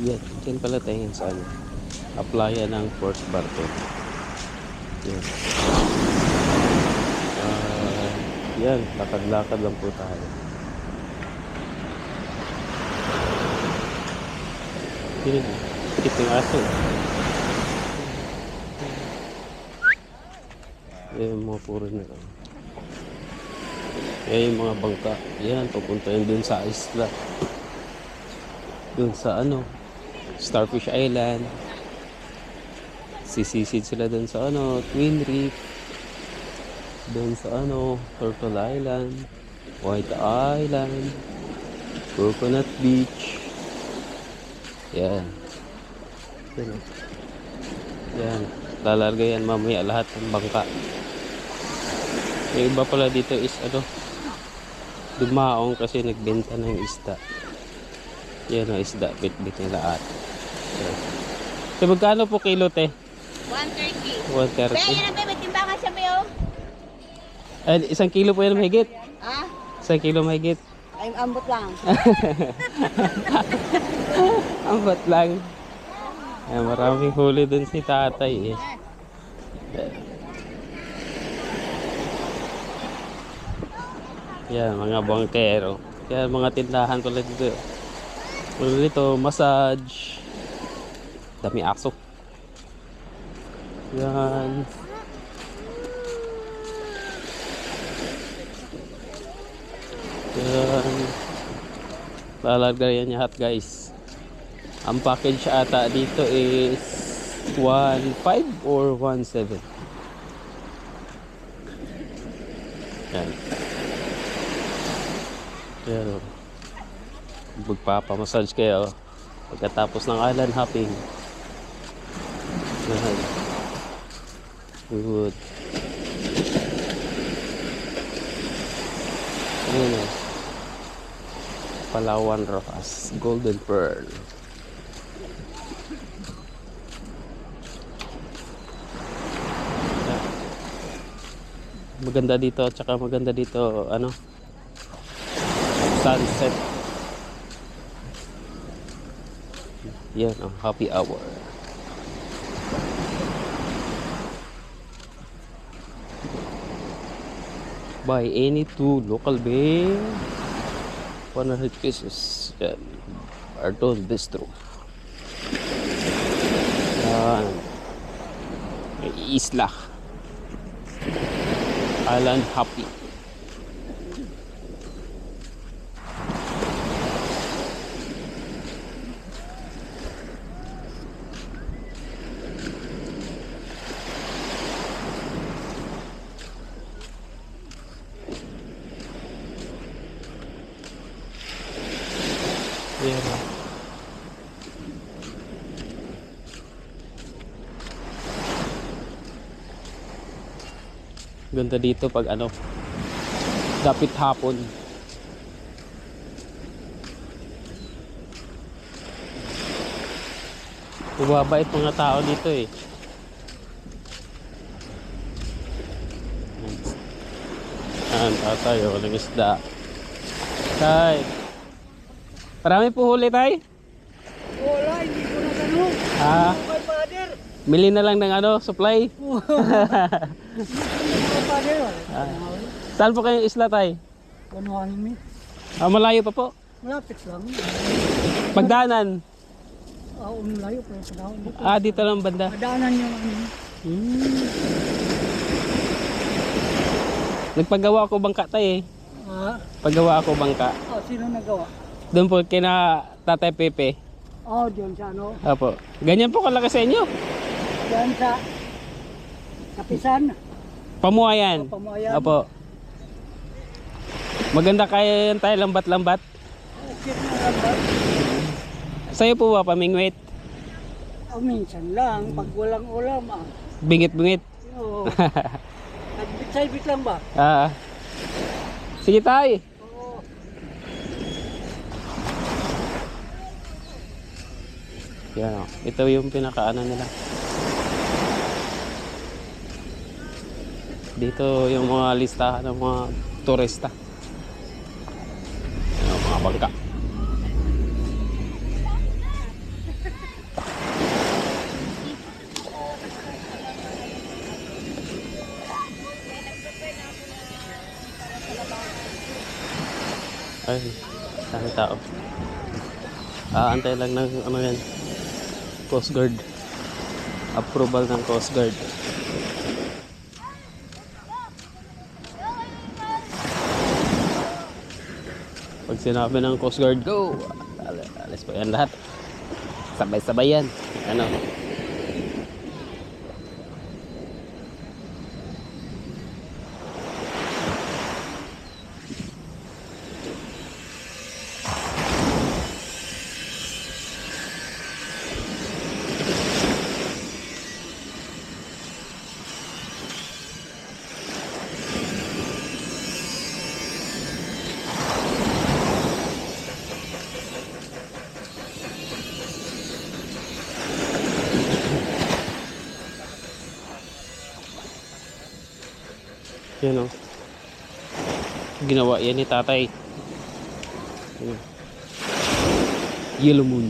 Yan, dyan pala tayo sa ano. Applyan ng First Barton. Yan. Ah, yan, lakad-lakad lang po tayo. Yun, ito yung aso. Yan, mga puro na. Yan mga bangka. Yan, pupunta yun dun sa isla. Dun sa ano, Starfish Island. Sisisid sila dun sa ano, Twin Reef. Dun sa ano, Turtle Island. White Island. Coconut Beach. Yan. Yan. Lalarga yan mamaya lahat ng bangka. Yung iba pala dito is ano, dumaong kasi nagbenta ng isda. Yan ang isda, bit-bit nila at. So, magkano po kilo te? 130. 130. Kaya yan ang bebe, timbangan siya yun? Ay, isang kilo po yan mahigit. Ha? Isang kilo mahigit. Ay, ambot lang. Ang bat lang. Ay, maraming huli dun si tatay eh. Yan, mga bangkero. Yan, mga tindahan pala dito. Ano dito, massage. Dami aso. Yan. Yan. Lalagyan niya hat guys. Ang package ata dito is 1.5 or 1.7. Yan. Yan. o. Magpapamassage kayo pagkatapos ng island hopping. Yan. Good. Ayun o. Palawan Rocas Golden Pearl. Maganda dito at saka maganda dito ano sunset. Yan ang happy hour. Buy any two local beer. 100 pesos. Yan. Arton Bistro. Yan. Isla. Island Happy. Yan. Ganda dito pag ano, dapit hapon. Bumabait mga tao dito eh. Ayan, tatay, walang isda. Tay. Marami po huli, tay? Wala, hindi ko na ganun. Ah, mili na lang ng ano, supply. Ah. Saan po kayong isla, tay? Kanuhan mi. Ah, malayo pa po. Malapit lang. Pagdaanan. Ah, umlayo pero sa dahon. Ah, dito lang banda. Madaanan yung ano. Hmm. Nagpagawa ako bangka tay eh. Ah, Paggawa ako bangka. oh, sino nagawa? Doon po kina Tatay Pepe. Oh, diyan sa ano. Opo. Ganyan po kalaki sa inyo. Diyan sa Kapisan. Pamuayan. Oh, Pamuayan. Opo. Maganda kaya yan tayo lambat-lambat. Okay na lang ba? Sa'yo po ba pamingwit? Oh, minsan lang. Pag walang ulam ah. Bingit-bingit. Oo. Nagbit-bit lang ba? Ah. Sige tay. Oo. Yan o. Ito yung pinakaano nila. Dito yung mga listahan ng mga turista. Yung mga bangka. Ay, dami tao. Aantay lang ng ano yan. Coast Guard. Approval ng Coast Guard. Pag sinabi ng Coast Guard, go! Al- Alis po yan lahat. Sabay-sabay yan. Ano? Yan o. Ginawa yan ni tatay. Yellow moon.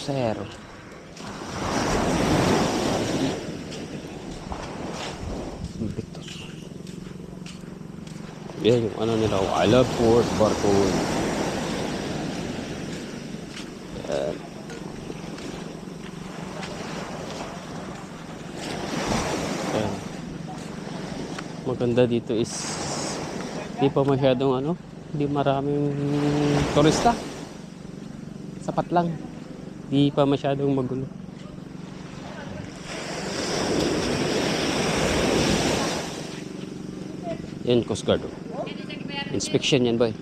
Vocero. Victor. Yan yung ano nila. I love Fort Barcode. Yan. Yan. Maganda dito is di pa masyadong ano, di maraming turista sapat lang. Di pa masyadong magulo. Yan, Coast Guard. oh. Inspection yan, boy.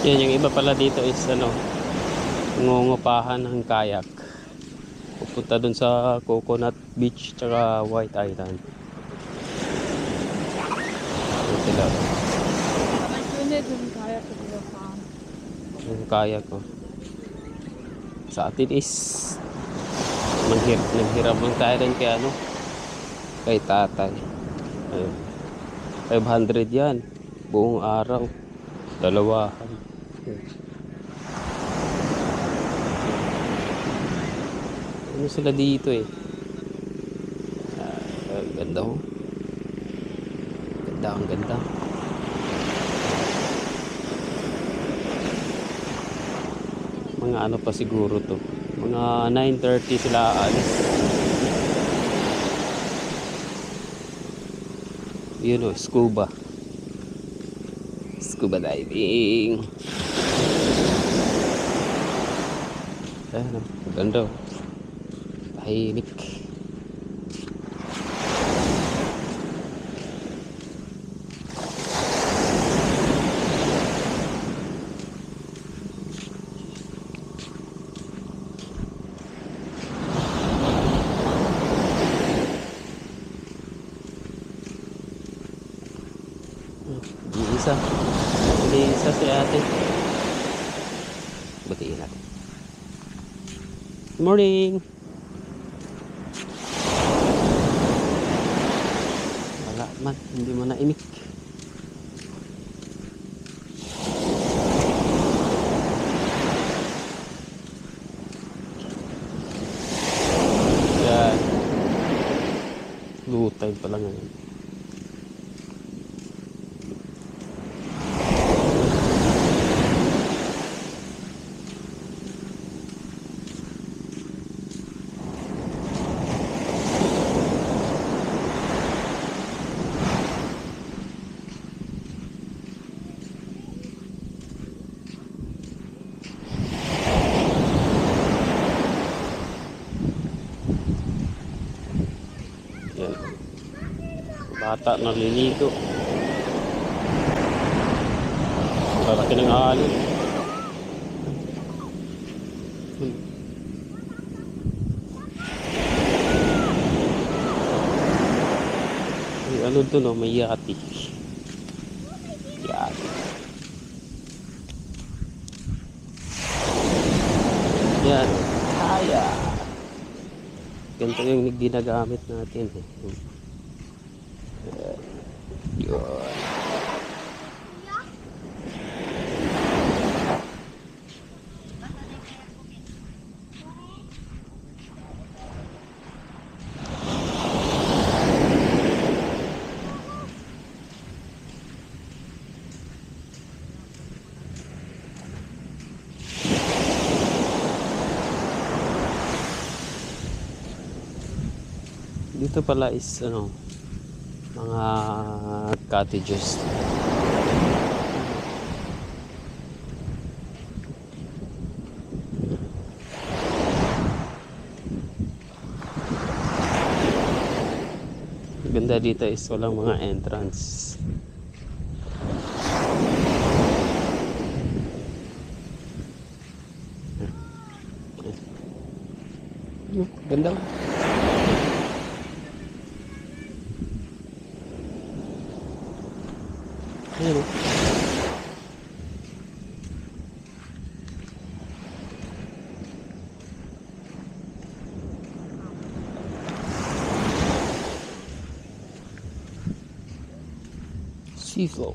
Yan, yung iba pala dito is ano, ngungupahan ng kayak. Pupunta dun sa Coconut Beach tsaka White Island. Yan sila. Yung. Yung kayak ko. Sa atin is manghir naghiram lang tayo rin kay ano kay tatay. Ayun. 500 yan. Buong araw. Dalawahan. Ano sila dito eh? Ah, ganda ho. Ganda, ang ganda. Mga ano pa siguro to. Mga 9.30 sila aalis. Yun o, scuba. Scuba diving. Ayan ganda o. Tahimik. Di isa. Di isa si ate. Batiin natin. Good morning. Wala man, hindi mo naimik. Yan. Lutay pa lang ngayon. Bata naliligo. Lalaki ng alon. Hmm. Ano doon oh, may yati. Yati. Yan. Kaya. Ganito yung ginagamit natin. Eh. Dito pala is ano, mga cottages. Ganda dito is walang mga entrance. Ganda. Ayan o. Seaflow.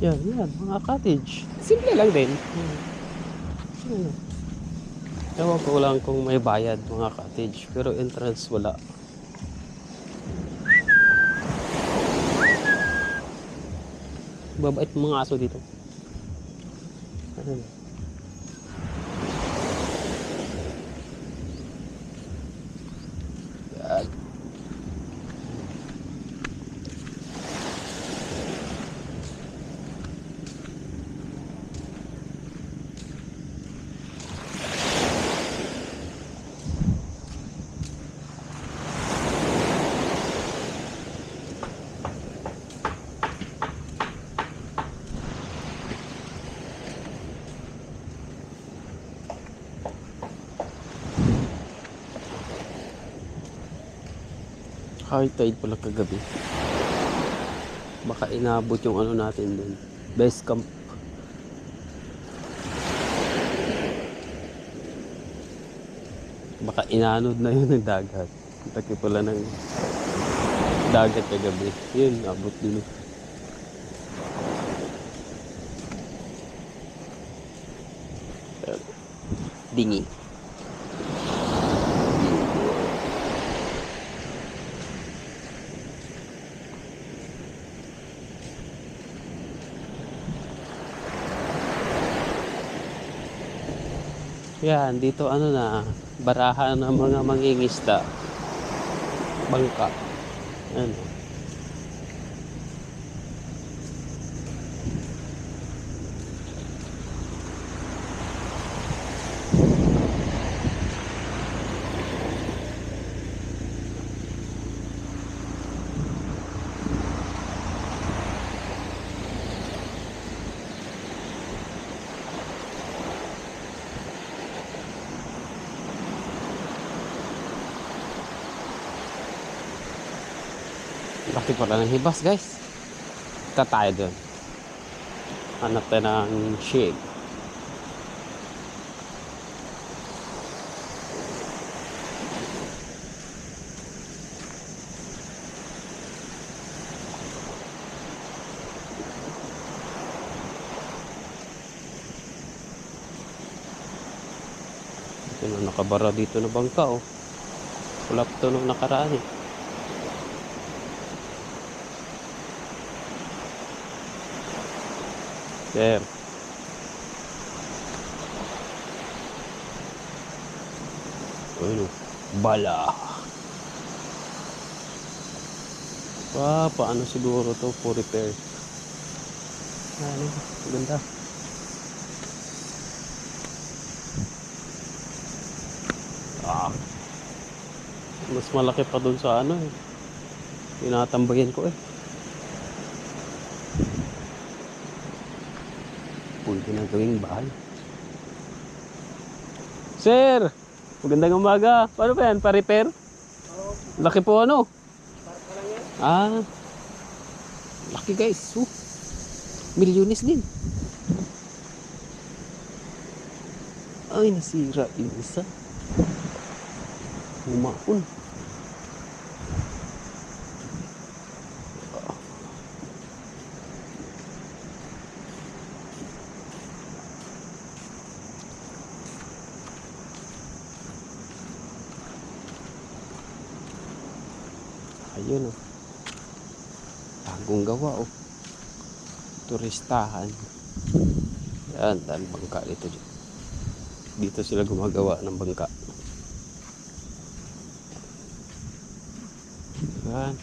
Yan, yan, mga cottage. Simple lang din. Hmm. Ano. Ewan ko lang kung may bayad mga cottage, pero entrance wala. Babait mga aso dito. Ano? High tide pala kagabi. Baka inabot yung ano natin dun. Base camp. Baka inanod na yun ng dagat. Laki pala ng dagat kagabi. Yun, abot din. Dingi. Yan, dito ano na, barahan ng mga mangingisda. Bangka. Ano. Laki pala ng hibas guys. Ika tayo doon. Hanap tayo ng shade. Ito na nakabara dito na bangka oh. Wala pa nung nakaraan eh. There. Ayun, bala. Ah, paano siguro to for repair? Ano, ganda. Ah. Mas malaki pa doon sa ano eh. Tinatambayan ko eh. Pwede na gawing bahay. Sir! Magandang umaga. Paano ba yan? Pa-repair? Laki po ano? Ah. Laki guys. Oh. Milyones din. Ay, nasira yung isa. Humaon. Ayun oh. Gawa oh. Turistahan. Yan, dahil bangka dito. Dito sila gumagawa ng bangka. Yan.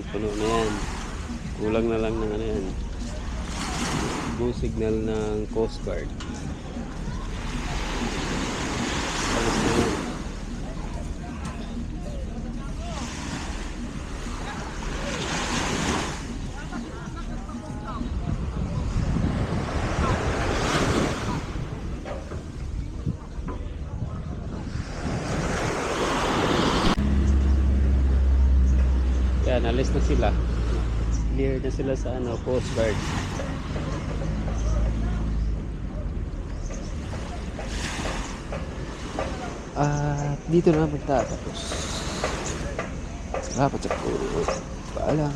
Yan, puno na yan. Kulang na lang ng ano yan. Go signal ng Coast Guard. Alis na yan. Yan, alis na sila. Clear na sila sa ano, Coast Guard. At dito na magtatapos. Sa po. Paalam.